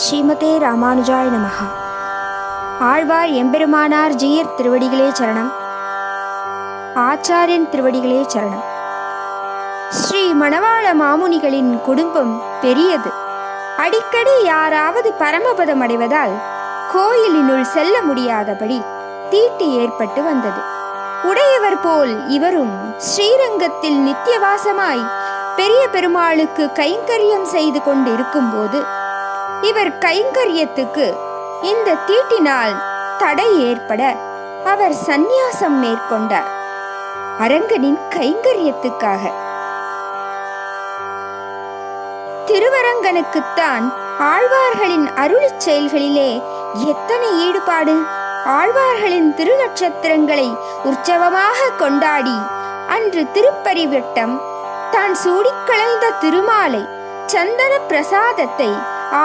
ஸ்ரீமதே ராமானுஜாய் நமஹா. ஆழ்வார் எம்பெருமானார் ஜீயர் திருவடிகளே சரணம். ஆச்சாரியன் திருவடிகளே சரணம். ஸ்ரீ மணவாள மாமுனிகளின் குடும்பம் பெரியது. அடிக்கடி யாராவது பரமபதம் அடைவதால் கோயிலினுள் செல்ல முடியாதபடி தீட்டு ஏற்பட்டு வந்தது. உடையவர் போல் இவரும் ஸ்ரீரங்கத்தில் நித்தியவாசமாய் பெரிய பெருமாளுக்கு கைங்கரியம் செய்து கொண்டிருக்கும்போது இவர் கைங்கரியத்துக்கு இந்த தீட்டினால் தடை ஏற்பட அவர் சந்நியாசம் மேற்கொண்டார். அரங்கனின் கைங்கரியத்துக்காக. திருவரங்கனுக்குத்தான் ஆழ்வார்களின் அருள் செயல்களிலே எத்தனை ஈடுபாடு? ஆழ்வார்களின் திருநட்சத்திரங்களை உற்சவமாக கொண்டாடி அன்று திருப்பரிவட்டம் தான் சூடிக்கலைந்த திருமாலை சந்தன பிரசாதத்தை